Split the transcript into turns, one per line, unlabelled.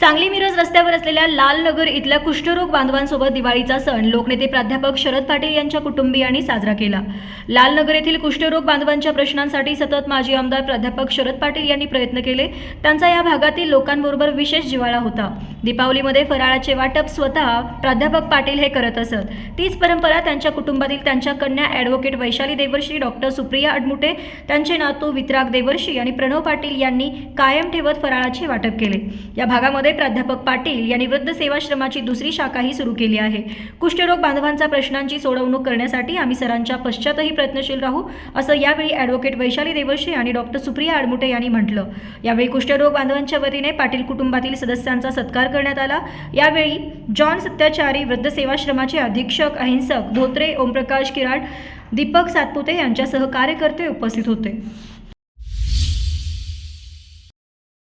सांगली मिरज रस्त्यावर असलेल्या लाल नगर इथल्या कुष्ठरोग बांधवांसोबत दिवाळीचा सण लोकनेते प्राध्यापक शरद पाटील यांच्या कुटुंबियांनी साजरा केला. लालनगर येथील कुष्ठरोग बांधवांच्या प्रश्नांसाठी सतत माजी आमदार प्राध्यापक शरद पाटील यांनी प्रयत्न केले. त्यांचा या भागातील लोकांबरोबर विशेष जिव्हाळा होता. दीपावलीमध्ये फराळाचे वाटप स्वतः प्राध्यापक पाटील हे करत असत. तीच परंपरा त्यांच्या कुटुंबातील त्यांच्या कन्या ॲडव्होकेट वैशाली देवर्षी डॉक्टर सुप्रिया अडमुटे त्यांचे नातू वितराग देवर्षी आणि प्रणव पाटील यांनी कायम ठेवत फराळाचे वाटप केले. या भागामध्ये प्राध्यापक पाटील यांनी वृद्ध सेवाश्रमाची दुसरी शाखाही सुरू केली आहे. कुष्ठरोग बांधवांचा प्रश्नांची सोडवणूक करण्यासाठी आम्ही सरांच्या पश्चातही प्रयत्नशील राहू असं यावेळी ॲडव्होकेट वैशाली देवर्षी आणि डॉक्टर सुप्रिया आडमुटे यांनी म्हटलं. यावेळी कुष्ठरोग बांधवांच्या वतीने पाटील कुटुंबातील सदस्यांचा सत्कार करण्यात आला. यावेळी जॉन सत्याचारी वृद्ध सेवाश्रमाचे अधीक्षक अहिंसक धोत्रे ओमप्रकाश किराड दीपक सातपुते यांच्यासह कार्यकर्ते उपस्थित होते.